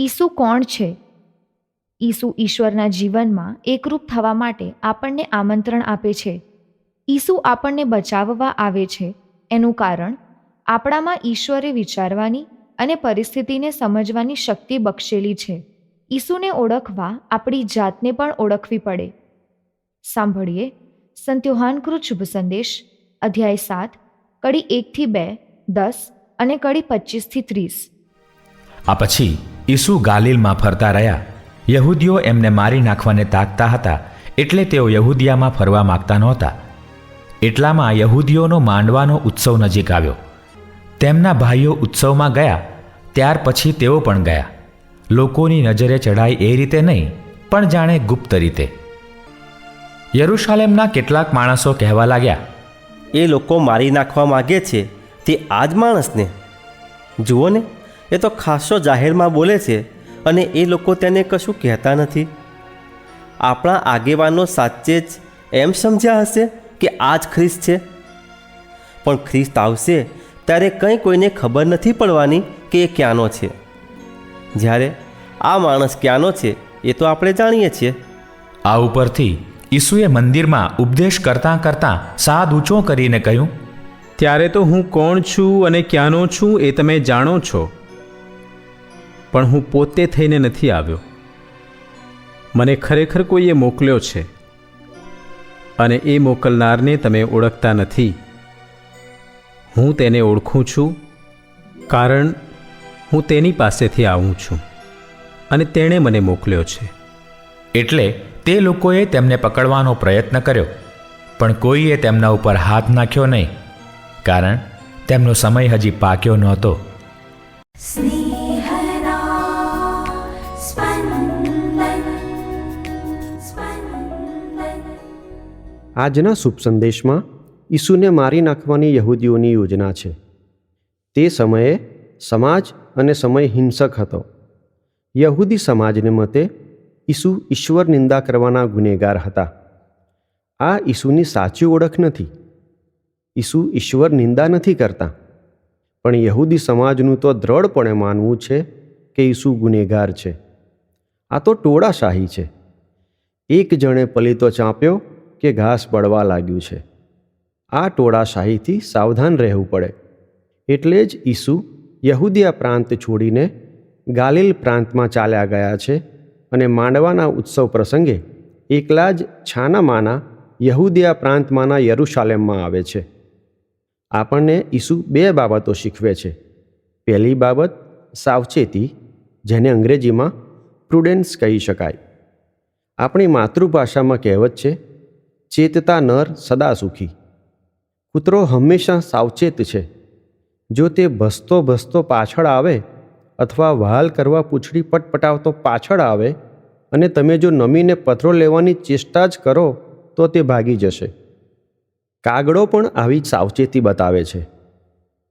ઈસુ કોણ છે? ઈસુ ઈશ્વરના જીવનમાં એકરૂપ થવા માટે આપણને આમંત્રણ આપે છે. ઈસુ આપણને બચાવવા આવે છે. એનું કારણ, આપણામાં ઈશ્વરે વિચારવાની અને પરિસ્થિતિને સમજવાની શક્તિ બક્ષેલી છે. ઈસુને ઓળખવા આપણી જાતને પણ ઓળખવી પડે. સાંભળીએ સંત યોહાનકૃત શુભ સંદેશ, અધ્યાય સાત, કડી એકથી બે, દસ અને કડી પચીસથી ત્રીસ. આ પછી ઈસુ ગાલિલમાં ફરતા રહ્યા. યહૂદીઓ એમને મારી નાખવાને તાકતા હતા, એટલે તેઓ યહૂદિયામાં ફરવા માગતા નહોતા. એટલામાં યહૂદીઓનો માંડવાનો ઉત્સવ નજીક આવ્યો. તેમના ભાઈઓ ઉત્સવમાં ગયા, ત્યાર પછી તેઓ પણ ગયા. લોકોની નજરે ચઢાય એ રીતે નહીં, પણ જાણે ગુપ્ત રીતે. યરુશાલેમના કેટલાક માણસો કહેવા લાગ્યા, એ લોકો મારી નાખવા માગે છે તે આ જ માણસને. જુઓ ને એ તો ખાસો જાહેરમાં બોલે છે અને એ લોકો તેને કશું કહેતા નથી. આપણા આગેવાનો સાચે જ એમ સમજ્યા હશે કે આ જ ખ્રિસ્ત છે. પણ ખ્રિસ્ત આવશે ત્યારે કંઈ કોઈને ખબર નથી પડવાની કે એ ક્યાંનો છે. જ્યારે આ માણસ ક્યાંનો છે એ તો આપણે જાણીએ છીએ. આ ઉપરથી ઈસુએ મંદિરમાં ઉપદેશ કરતાં કરતાં સાદ ઊંચો કરીને કહ્યું ત્યારે તો હું કોણ છું અને ક્યાંનો છું એ તમે જાણો છો. પણ હું પોતે થઈને નથી આવ્યો. મને ખરેખર કોઈએ મોકલ્યો છે. અને એ મોકલનારને તમે ઓળખતા નથી. હું તેને ઓળખું છું, કારણ હું તેની પાસેથી આવું છું, અને તેણે મને મોકલ્યો છે. એટલે તે લોકોએ તેમને પકડવાનો પ્રયત્ન કર્યો, પણ કોઈએ તેમના ઉપર હાથ નાખ્યો નહીં, કારણ તેમનો સમય હજી પાક્યો નહોતો. આજના શુભ સંદેશમાં ઈસુને મારી નાખવાની યહૂદીઓની યોજના છે. તે સમયે સમાજ અને સમય હિંસક હતો. યહૂદી સમાજને મતે ઈસુ ઈશ્વર નિંદા કરવાના ગુનેગાર હતા. આ ઈસુની સાચી ઓળખ નથી. ઈસુ ઈશ્વર નિંદા નથી કરતા. પણ યહૂદી સમાજનું તો દ્રઢપણે માનવું છે કે ઈસુ ગુનેગાર છે. આ તો ટોળાશાહી છે. એક જણે પલીતો ચાંપ્યો કે ઘાસ બળવા લાગ્યું છે. આ ટોળાશાહીથી સાવધાન રહેવું પડે. એટલે જ ઈસુ યહૂદિયા પ્રાંત છોડીને ગાલિલ પ્રાંતમાં ચાલ્યા ગયા છે અને માંડવાના ઉત્સવ પ્રસંગે એકલા જ છાનામાના યહૂદિયા પ્રાંતમાંના યરુશાલેમમાં આવે છે. આપણને ઈસુ બે બાબતો શીખવે છે. પહેલી બાબત સાવચેતી, જેને અંગ્રેજીમાં પ્રુડેન્સ કહી શકાય. આપણી માતૃભાષામાં કહેવત છે ચેતતા નર સદા સુખી. કૂતરો હંમેશા સાવચેત છે. જો તે ભસતો ભસતો પાછળ આવે અથવા વહાલ કરવા પૂંછડી પટપટાવતો પાછળ આવે અને તમે જો નમીને પથરો લેવાની ચેષ્ટા જ કરો, તો તે ભાગી જશે. કાગડો પણ આવી સાવચેતી બતાવે છે.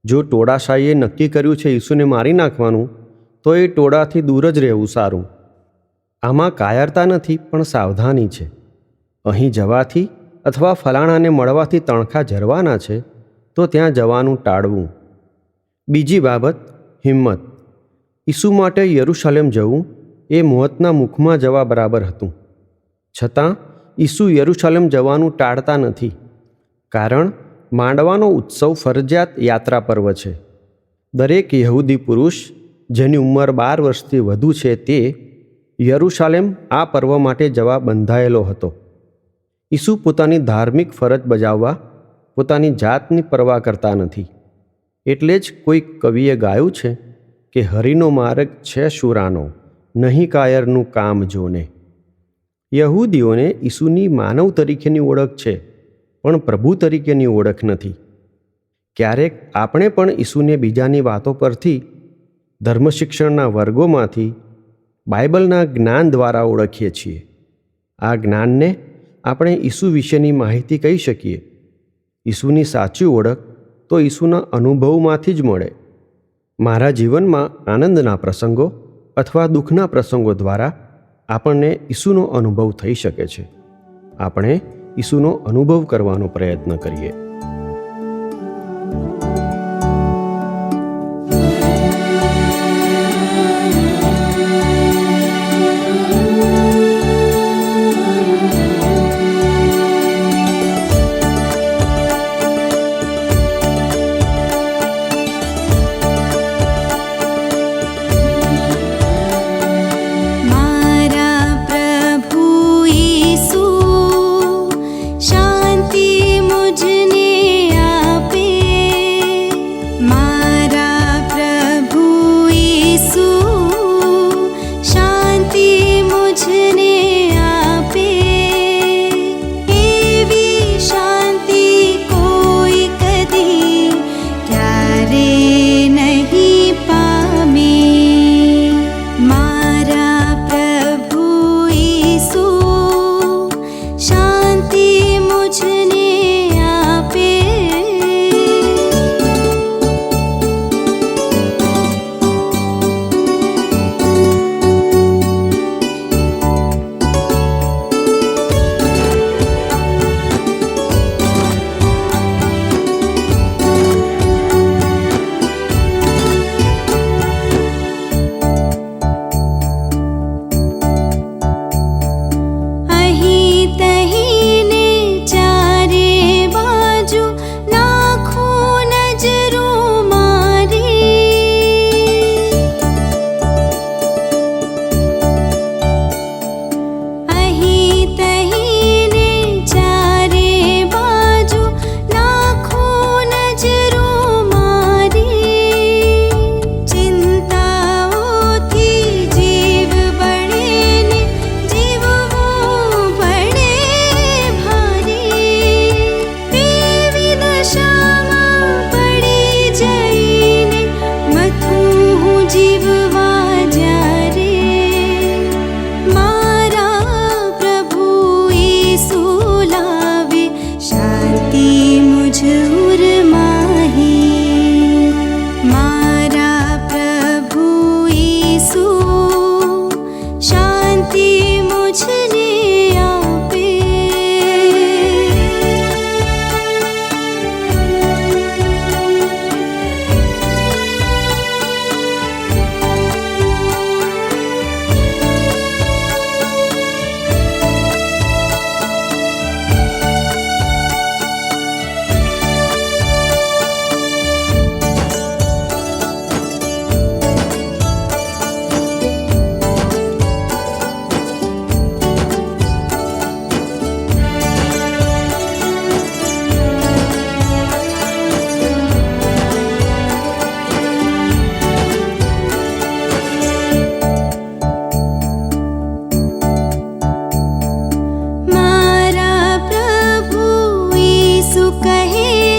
જો ટોળાશાહીએ નક્કી કર્યું છે ઈસુને મારી નાખવાનું, તો એ ટોળાથી દૂર જ રહેવું સારું. આમાં કાયરતા નથી, પણ સાવધાની છે. અહીં જવાથી અથવા ફલાણાને મળવાથી તણખા ઝરવાના છે, તો ત્યાં જવાનું ટાળવું. બીજી બાબત, હિંમત. ઈસુ માટે યરુશાલેમ જવું એ મોહતના મુખમાં જવા બરાબર હતું. છતાં, ઈસુ યરુશાલેમ જવાનું ટાળતા નથી, કારણ માંડવાનો ઉત્સવ ફરજિયાત યાત્રા પર્વ છે. દરેક યહૂદી પુરુષ જેની ઉંમર બાર વર્ષથી વધુ છે તે યરુશાલેમ આ પર્વ માટે જવા બંધાયેલો હતો. ઈસુ પોતાની ધાર્મિક ફરજ બજાવવા, પોતાની જાતની પરવા કરતા નથી. એટલે જ કોઈ કવિએ ગાયું છે કે હરિનો માર્ગ છે શુરાનો, નહીં કાયરનું કામ જોને. યહૂદીઓને ઈસુની માનવ તરીકેની ઓળખ છે, પણ પ્રભુ તરીકેની ઓળખ નથી. ક્યારેક આપણે પણ ઈસુને બીજાની વાતો પરથી, ધર્મશિક્ષણના વર્ગોમાંથી, બાઇબલના જ્ઞાન દ્વારા ઓળખીએ છીએ. આ જ્ઞાનને આપણે ઈસુ વિશેની માહિતી કહી શકીએ. ઈસુની સાચી ઓળખ તો ઈસુના અનુભવમાંથી જ મળે. મારા જીવનમાં આનંદના પ્રસંગો અથવા દુઃખના પ્રસંગો દ્વારા આપણને ઈસુનો અનુભવ થઈ શકે છે. આપણે ઈસુનો અનુભવ કરવાનો પ્રયત્ન કરીએ.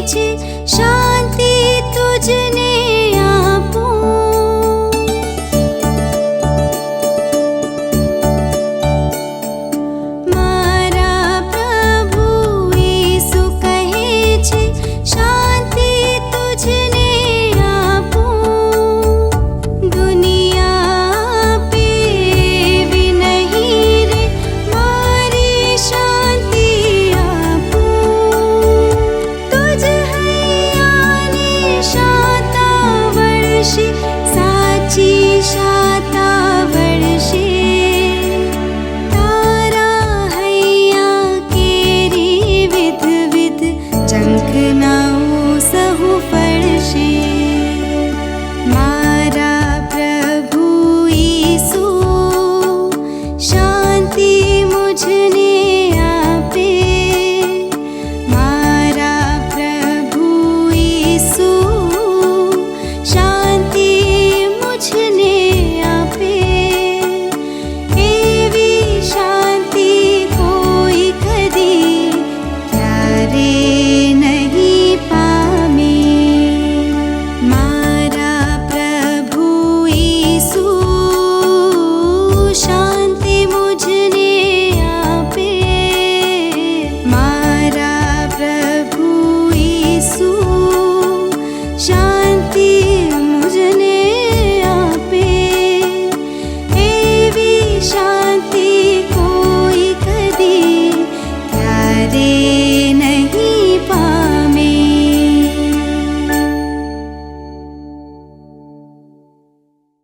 起。বেশি সাচি সা